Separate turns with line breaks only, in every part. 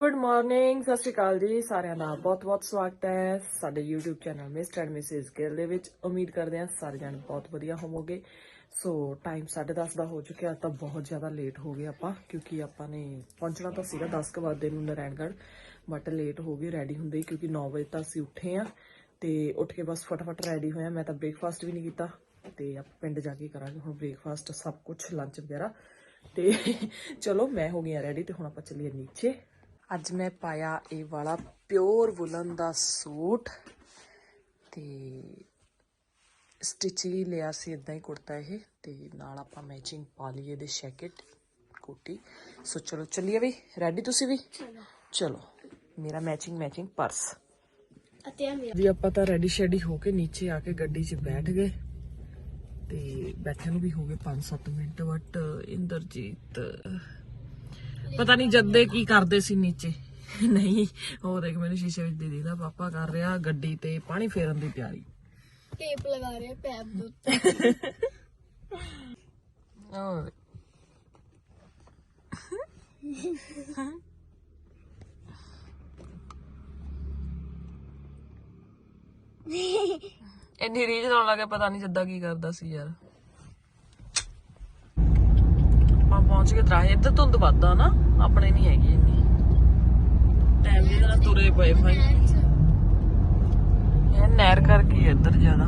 Good morning ਸਤਿ ਸ਼੍ਰੀ ਅਕਾਲ ਜੀ, ਸਾਰਿਆਂ ਦਾ ਬਹੁਤ-ਬਹੁਤ ਸਵਾਗਤ ਹੈ ਸਾਡੇ YouTube channel Mr and Mrs Gill ਦੇ ਵਿੱਚ। ਉਮੀਦ ਕਰਦੇ ਹਾਂ ਸਾਰੇ ਜਣ ਬਹੁਤ ਵਧੀਆ ਹੋਵੋਗੇ। ਸੋ ਟਾਈਮ 10:30 ਦਾ ਹੋ ਚੁੱਕਿਆ, ਤਾਂ ਬਹੁਤ ਜ਼ਿਆਦਾ ਲੇਟ ਹੋ ਗਏ ਆਪਾਂ, ਕਿਉਂਕਿ ਆਪਾਂ ਨੇ ਪਹੁੰਚਣਾ ਤਾਂ ਸੀਗਾ 10 ਕੁ ਵਜੇ ਨੂੰ ਨਾਰਾਇਣਗੜ੍ਹ ਬਟ ਲੇਟ ਹੋ ਗਏ ਰੈਡੀ ਹੁੰਦੇ ਹੀ, ਕਿਉਂਕਿ 9 ਵਜੇ ਤਾਂ ਅਸੀਂ ਉੱਠੇ ਆ ਤੇ ਉੱਠ ਕੇ ਬਸ ਫਟਾਫਟ ਰੈਡੀ ਹੋਇਆ, ਮੈਂ ਤਾਂ ਬ੍ਰੇਕਫਾਸਟ ਵੀ ਨਹੀਂ ਕੀਤਾ। ਤੇ ਆਪਾਂ ਪਿੰਡ ਜਾ ਕੇ ਕਰਾਂਗੇ ਹੁਣ ਬ੍ਰੇਕਫਾਸਟ ਸਭ ਕੁਝ ਲੰਚ ਵਗੈਰਾ। ਤੇ ਚਲੋ, ਮੈਂ ਹੋ ਗਈ ਰੈਡੀ ਤੇ ਹੁਣ ਆਪਾਂ ਚੱਲੀਏ ਨੀਚੇ। ਅੱਜ ਮੈਂ ਪਾਇਆ ਇਹ ਵਾਲਾ ਪਿਓਰ ਵੁਲਨ ਦਾ ਸੂਟ ਤੇ ਸਟਿਚ ਹੀ ਲਿਆ ਸੀ ਇਦਾਂ ਹੀ ਕੁੜਤਾ ਇਹ ਤੇ ਨਾਲ ਆਪਾਂ ਮੈਚਿੰਗ ਪਾ ਲਈ ਇਹਦੇ ਜੈਕਟ ਕੋਟੀ। ਸੋ ਚਲੋ ਚੱਲੀਏ ਵੀ? ਰੈਡੀ ਤੁਸੀਂ ਵੀ? ਚਲੋ। ਮੇਰਾ ਮੈਚਿੰਗ ਮੈਚਿੰਗ ਪਰਸ
ਅਤੇ ਆ ਮੇਰਾ।
ਜੀ ਆਪਾਂ ਤਾਂ ਰੈਡੀ ਸ਼ੈਡੀ ਹੋ ਕੇ ਨੀਚੇ ਆ ਕੇ ਗੱਡੀ 'ਚ ਬੈਠ ਗਏ ਤੇ ਬੈਠੇ ਨੂੰ ਵੀ ਹੋ ਗਏ 5-7 ਮਿੰਟ ਬਟ ਇੰਦਰਜੀਤ ਪਤਾ ਨਹੀਂ ਜੱਦੇ ਕੀ ਕਰਦੇ ਸੀ ਨੀਚੇ। ਨਹੀਂ ਉਹ ਦੇਖ ਮੈਨੂੰ ਸ਼ੀਸ਼ੇ ਵਿੱਚ ਦੀਦੀ ਦਾ ਪਾਪਾ ਕਰ ਰਿਹਾ ਗੱਡੀ ਤੇ ਪਾਣੀ ਫੇਰਨ ਦੀ ਤਿਆਰੀ।
ਟੇਪ ਲਗਾ ਰਹੇ ਪੈਪ ਦੇ ਉੱਤੇ।
ਹੋਰ। ਇੰਨੀ ਰੀਝ ਲਾਉਣ ਲੱਗੇ ਪਤਾ ਨਹੀਂ ਜੱਦਾ ਕੀ ਕਰਦਾ ਸੀ ਯਾਰ ਆਪਾਂ ਪਹੁੰਚ ਗਏ ਦਰਾਹੇ ਇੱਧਰ ਧੁੰਦ ਵੱਧਦਾ ਨਾ ਆਪਣੇ ਨਹੀਂ ਹੈਗੀ ਇੰਨੀ। ਟਾਈਮ ਦੇ ਨਾਲ ਤੁਰੇ ਪਏ ਭਾਈ। ਇਹ ਨਹਿਰ ਕਰਕੇ ਇੱਧਰ ਜ਼ਿਆਦਾ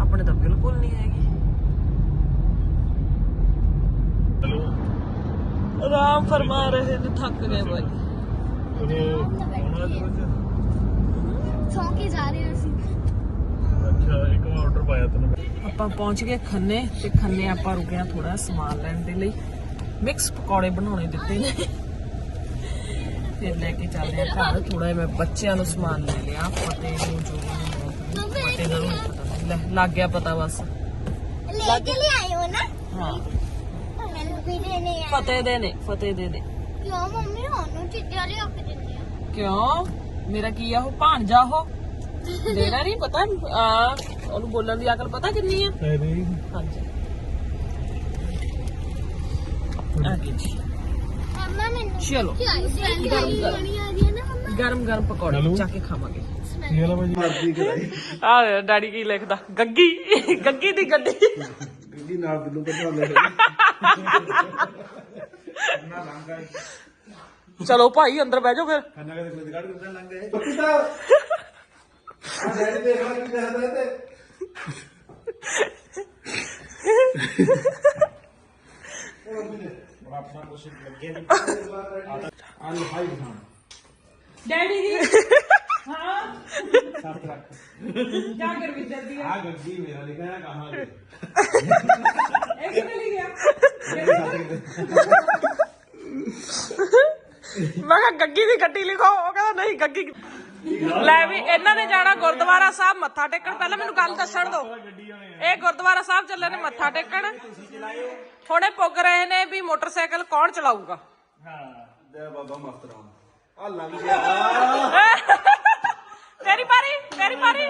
ਆਪਣੇ ਤਾਂ ਬਿਲਕੁਲ ਨਹੀਂ ਹੈਗੀ। ਆਰਾਮ ਫਰਮਾ ਰਹੇ ਨੇ ਥੱਕ ਗਏ ਭਾਈ।
ਸੌਂ
ਪਾਇਆ ਤੈਨੂੰ
ਆਪਾਂ ਪਹੁੰਚ ਗਏ ਖੰਨੇ ਤੇ ਖੰਨੇ ਆਪਾਂ ਰੁਕੇ ਆ ਥੋੜਾ ਸਮਾਨ ਲੈਣ ਦੇ ਲਈ। ਮਿਕਸ ਪਕੌੜੇ ਬਣਾਉਣੇ ਦਿੱਤੇ ਨੇ। ਫਿਰ ਲੈ ਕੇ ਚੱਲਦੇ ਆ ਘਰ। ਥੋੜਾ ਮੈਂ ਬੱਚਿਆਂ ਨੂੰ ਸਮਾਨ ਲੈ ਲਿਆ। ਫਤਿਹ ਨੂੰ ਜੋ ਫਤਿਹ ਦਾ ਨੂੰ ਪਤਾ ਲੱਗ ਗਿਆ ਪਤਾ ਬਸ।
ਲੈ ਕੇ ਲੈ ਆਏ ਹੋ ਨਾ।
ਹਾਂ।
ਮੈਨੂੰ ਵੀ ਦੇਣੇ ਆ।
ਫਤਿਹ ਦੇ ਨੇ ਫਤਿਹ ਦੇ ਨੇ।
ਕਿਉਂ ਮੰਮੀ? ਉਹਨੂੰ ਚੀਜ਼ਾਂ ਲਿਆ ਕੇ ਦਿੰਦੇ ਆ।
ਕਿਉਂ? ਮੇਰਾ ਕੀ ਆ ਉਹ? ਭਾਣਜਾ ਉਹ? ਦੇਣਾ ਨਹੀਂ ਪਤਾ। ਆ ਉਹਨੂੰ ਬੋਲਣ ਦੀ ਅਕਲ ਪਤਾ ਕਿੰਨੀ ਆ?
ਤੇਰੀ
ਹਾਂਜੀ। ਆ ਗਈ ਜੀ।
ਮੰਮਾ ਮੈਨੂੰ
ਚਲੋ।
ਕੀ ਆਈ ਸੀ? ਗਰਮ ਬਣੀ ਆ ਰਹੀ ਹੈ ਨਾ ਮੰਮਾ।
ਗਰਮ ਗਰਮ ਪਕੌੜੇ
ਚਲੋ।
ਚੱਕ ਕੇ ਖਾਵਾਂਗੇ।
ਇਹ ਲਾ ਭਾਜੀ ਮਰਦੀ ਕਰਾਈ।
ਆ ਡੈਡੀ ਕੀ ਲਿਖਦਾ? ਗੱਗੀ। ਗੱਗੀ ਦੀ ਗੱਡੀ।
ਗੱਡੀ ਨਾਲ ਬਿੱਲੂ ਕੱਢਾ ਲੈ
ਚਲੋ ਭਾਈ ਅੰਦਰ ਬਹਿ ਜਾਓ ਫਿਰ।
ਖਾਣਾ ਕਦੇ ਕੋਈ ਦੁਕਾਨ ਕਿੱਦਾਂ ਲੰਘ ਗਏ ਪੱਕੀ ਸਾਹਿਬ। ਆ ਡੈਡੀ ਦੇ ਨਾਲ ਕੀ ਕਰਦਾ ਤੇ। ਆਪਣਾ ਕੁਛ ਲੱਗੇ ਨਹੀਂ ਆ ਲੈ ਹਾਈ ਖਾਣ
ਡੈਡੀ ਦੀ ਹਾਂ
ਸੱਤ ਰੱਖ
ਕੀ ਕਰ ਵੀ ਜਲਦੀ
ਆ ਗੱਡੀ ਮੇਰਾ ਲਿਖਿਆ ਹੈ ਕਹਾਂ ਤੇ
ਇਹ ਕਿੱਥੇ ਲੈ ਵੀ ਇਹਨਾਂ ਨੇ ਜਾਣਾ ਗੁਰਦੁਆਰਾ ਸਾਹਿਬ ਮੱਥਾ ਟੇਕਣ। ਪਹਿਲਾਂ ਮੈਨੂੰ ਗੱਲ ਦੱਸਣ ਦਿਓ। ਇਹ ਗੁਰਦੁਆਰਾ ਸਾਹਿਬ ਚੱਲੇ ਨੇ ਮੱਥਾ ਟੇਕਣ। ਹੁਣੇ ਪੁੱਗ ਰਹੇ ਨੇ ਵੀ ਮੋਟਰਸਾਈਕਲ ਕੌਣ ਚਲਾਊਗਾ?
ਹਾਂ। ਜੈ ਬਾਬਾ ਮਸਤਰਾਮ ਆ ਲੰਘ ਗਿਆ।
ਤੇਰੀ ਪਾਰੀ ਤੇਰੀ ਪਾਰੀ।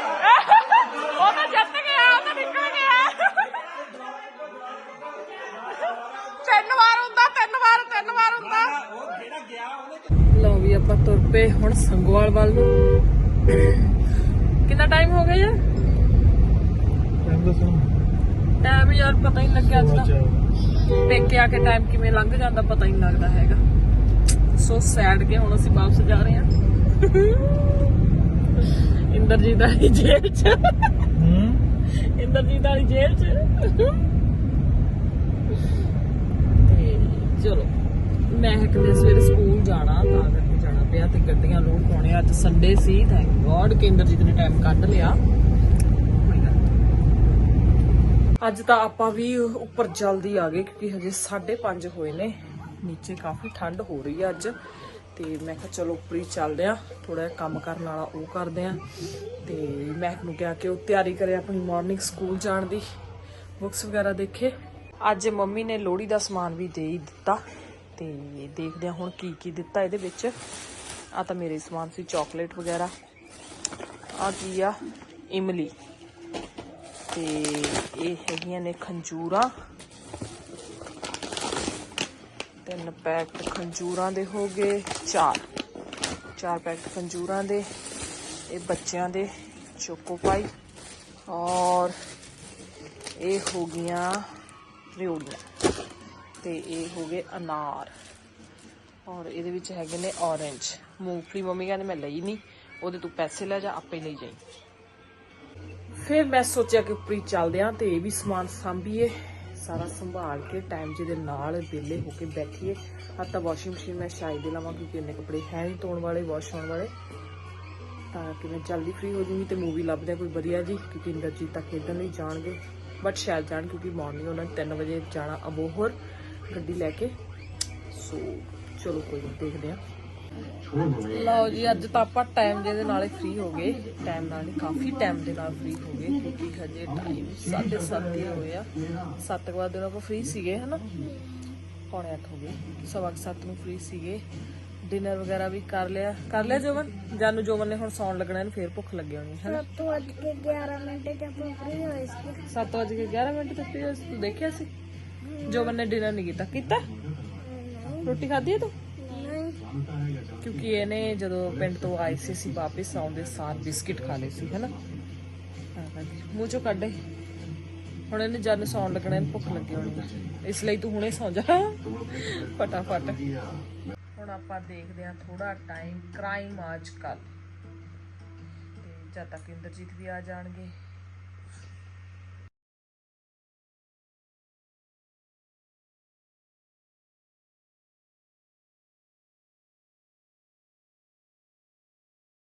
ਉਹ ਤਾਂ ਜਿੱਤ ਗਿਆ ਉਹ ਤਾਂ ਨਿਕਲ ਗਿਆ ਤਿੰਨ ਵਾਰ ਹੁੰਦਾ ਤਿੰਨ ਵਾਰ ਤਿੰਨ ਵਾਰ ਹੁੰਦਾ ਲਓ ਵੀ ਆਪਾਂ ਤੁਰ ਪਏ ਹੁਣ ਸੰਗੋਵਾਲ ਵੱਲ ਨੂੰ। ਕਿੰਨਾ ਟਾਈਮ ਹੋ ਗਿਆ ਯਾਰ?
ਟਾਈਮ ਦੱਸੋ
ਟਾਈਮ ਯਾਰ ਪਤਾ ਹੀ ਨਹੀਂ ਲੱਗਿਆ ਅੱਜ ਤਾਂ। ਪੇਕੇ ਆ ਕੇ ਟਾਈਮ ਕਿਵੇਂ ਲੰਘ ਜਾਂਦਾ ਪਤਾ ਹੀ ਨਹੀਂ ਲੱਗਦਾ ਹੈਗਾ। ਸੋ ਸੈਡ ਕੇ ਹੁਣ ਅਸੀਂ ਵਾਪਸ ਜਾ ਰਹੇ ਹਾਂ। ਇੰਦਰਜੀਤ ਵਾਲੀ ਜੇਲ੍ਹ ਚ।
ਹੂੰ?
ਇੰਦਰਜੀਤ ਵਾਲੀ ਜੇਲ੍ਹ ਚ। ਚਲੋ ਮੈਂ ਕਿਤੇ ਸਵੇਰੇ ਜਾਣਾ, ਤਾਂ ਕਰਕੇ ਜਾਣਾ ਪਿਆ ਤੇ ਗੱਡੀਆਂ ਲੋਡ ਪਾਉਣੇ ਅੱਜ ਸੰਡੇ ਸੀ ਥੈਂਕ ਗੋਡ ਕਿ ਇੰਦਰਜੀਤ ਨੇ ਟਾਈਮ ਕੱਢ ਲਿਆ। ਅੱਜ ਤਾਂ ਆਪਾਂ ਵੀ ਉੱਪਰ ਜਲਦੀ ਆ ਗਏ ਕਿਉਂਕਿ ਹਜੇ 5:30 ਹੋਏ ਨੇ, ਨੀਚੇ ਕਾਫੀ ਠੰਡ ਹੋ ਰਹੀ ਹੈ ਅੱਜ। ਤੇ ਮੈਂ ਕਿਹਾ ਚਲੋ ਉੱਪਰ ਹੀ ਚੱਲਦੇ ਆ ਥੋੜਾ ਜਿਹਾ ਕੰਮ ਕਰਨ ਵਾਲਾ ਉਹ ਕਰਦੇ ਆ। ਤੇ ਮੈਂ ਨੂੰ ਕਿਹਾ ਕਿ ਉਹ ਤਿਆਰੀ ਕਰੇ ਆਪਣੀ ਮਾਰਨਿੰਗ ਸਕੂਲ ਜਾਣ ਦੀ ਬੁੱਕਸ ਵਗੈਰਾ ਦੇਖੇ। ਅੱਜ ਮੰਮੀ ਨੇ ਲੋਹੜੀ ਦਾ ਸਮਾਨ ਵੀ ਦੇ ਹੀ ਦਿੱਤਾ। ਤੇ ਦੇਖਦੇ ਆ ਹੁਣ ਕੀ ਕੀ ਦਿੱਤਾ ਇਹਦੇ ਵਿੱਚ। ਆ ਤਾਂ ਮੇਰੇ ਸਮਾਨ ਸੀ ਚਾਕਲੇਟ ਵਗੈਰਾ। ਆ ਕੀ ਆ? ਇਮਲੀ। ਤੇ ਇਹ ਹੈਗੀਆਂ ਨੇ ਖੰਜੂਰਾਂ। ਤਿੰਨ ਪੈਕਟ ਖੰਜੂਰਾਂ ਦੇ ਹੋ ਗਏ, ਚਾਰ। ਚਾਰ ਪੈਕਟ ਖੰਜੂਰਾਂ ਦੇ, ਇਹ ਬੱਚਿਆਂ ਦੇ, ਚੋਕੋ ਪਾਈ। ਔਰ ਇਹ ਹੋ ਗਈਆਂ ਰਿਓੜੀਆਂ ਤੇ ਇਹ ਹੋ ਗਏ ਅਨਾਰ। ਔਰ ਇਹਦੇ ਵਿੱਚ ਹੈਗੇ ਨੇ ਔਰੇਂਜ ਮੂੰਗਫਲੀ ਮੰਮੀ ਕਹਿੰਦੇ ਮੈਂ ਲਈ ਨਹੀਂ ਉਹਦੇ ਤੂੰ ਪੈਸੇ ਲੈ ਜਾ, ਆਪੇ ਲਈ ਜਾਈ। ਫਿਰ ਮੈਂ ਸੋਚਿਆ ਕਿ ਉੱਪਰੀ ਚੱਲਦੇ ਆਂ ਤੇ ਇਹ ਵੀ ਸਮਾਨ ਸੰਭੀਏ। ਸਾਰਾ ਸੰਭਾਲ ਕੇ ਟਾਈਮ ਜਿਹਦੇ ਨਾਲ ਵਿਹਲੇ ਹੋ ਕੇ ਬੈਠੀਏ। ਆ ਤਾਂ ਵਾਸ਼ਿੰਗ ਮਸ਼ੀਨ ਮੈਂ ਸ਼ਾਇਦ ਹੀ ਲਵਾਂ ਕਿਉਂਕਿ ਇੰਨੇ ਕੱਪੜੇ ਹੈ ਨਹੀਂ ਧੋਣ ਵਾਲੇ ਵਾਸ਼ ਹੋਣ ਵਾਲੇ। ਤਾਂ ਕਿ ਮੈਂ ਜਲਦੀ ਫ੍ਰੀ ਹੋ ਜੂੰਗੀ ਤੇ ਮੂਵੀ ਲੱਭਦੇ ਹਾਂ ਕੋਈ ਵਧੀਆ ਜੀ, ਕਿਉਂਕਿ ਇੰਦਰਜੀਤ ਤਾਂ ਖੇਡਣ ਲਈ ਜਾਣਗੇ। ਬਟ ਸ਼ਾਇਦ ਜਾਣ ਕਿਉਂਕਿ ਮਾਰਨਿੰਗ ਉਹਨਾਂ ਨੇ 3 ਵਜੇ ਜਾਣਾ ਅਬੋਹਰ। ਗੱਡੀ ਲੈ ਕੇ। ਸੋ ਚਲੋ ਕੋਈ ਨਹੀਂ ਦੇਖਦੇ ਹਾਂ। ਲਓ ਜੀ ਅੱਜ ਤਾਂ ਆਪਾਂ ਟਾਈਮ ਦੇ ਨਾਲ ਹੀ ਫ੍ਰੀ ਹੋ ਗਏ। ਟਾਈਮ ਨਾਲ ਨਹੀਂ ਕਾਫੀ ਟਾਈਮ ਦੇ ਨਾਲ ਫ੍ਰੀ ਹੋ ਗਏ ਕਿਉਂਕਿ ਹਜੇ ਟਾਈਮ 7:30 ਹੀ ਹੋਏ ਆ। 7 ਵਜੇ ਨੂੰ ਆਪਾਂ ਫ੍ਰੀ ਸੀਗੇ ਹਨਾ? ਪੌਣੇ 8 ਹੋ ਗਏ। ਸਵਾ 7 ਨੂੰ ਫ੍ਰੀ ਸੀਗੇ। ਡਿਨਰ ਵਗੈਰਾ ਵੀ ਕਰ ਲਿਆ। ਕਰ ਲਿਆ ਜੋਵਨ ਜਾਨੂੰ ਜੋਵਨ ਨੇ ਹੁਣ ਸੌਣ ਲੱਗਣਾ ਇਹਨੂੰ ਫੇਰ ਭੁੱਖ ਲੱਗੀ ਹੋਣੀ ਹੈ ਹਨਾ?
ਤੋਂ ਅੱਜ ਕੇ 11 ਮਿੰਟ ਤੇ ਆਪਾਂ ਫ੍ਰੀ ਹੋਏ ਸੀ।
7 ਵਜੇ ਕੇ 11 ਮਿੰਟ ਤੇ ਫ੍ਰੀ ਤੂੰ ਦੇਖਿਆ ਸੀ? ਜੋਵਨ ਨੇ ਡਿਨਰ ਨਹੀਂ ਕੀਤਾ। ਕੀਤਾ? ਰੋਟੀ ਖਾਧੀ ਹੈ ਤੂੰ? ਕਿਉਂਕਿ ਇਹਨੇ ਜਦੋਂ ਪਿੰਡ ਤੋਂ ਆਏ ਸੀ, ਅਸੀਂ ਵਾਪਸ ਆਉਂਦੇ ਸਾਰ ਬਿਸਕਿਟ ਖਾ ਲਏ ਸੀ, ਹੈਨਾ? ਮੂੰਹ ਚੋਂ ਕੱਢੇ ਹੁਣ ਇਹਨੇ ਜਦ ਸੌਣ ਲੱਗਣਾ, ਇਹਨੂੰ ਭੁੱਖ ਲੱਗੀ ਹੋਣੀ ਇਸ ਲਈ ਤੂੰ ਹੁਣੇ ਸੌਂ ਜਾ। ਫਟਾਫਟ। ਹੁਣ ਆਪਾਂ ਦੇਖਦੇ ਹਾਂ ਥੋੜਾ ਟਾਈਮ ਕ੍ਰਾਈਮ ਅੱਜ ਕੱਲ ਤੇ ਜਦ ਤੱਕ ਇੰਦਰਜੀਤ ਵੀ ਆ ਜਾਣਗੇ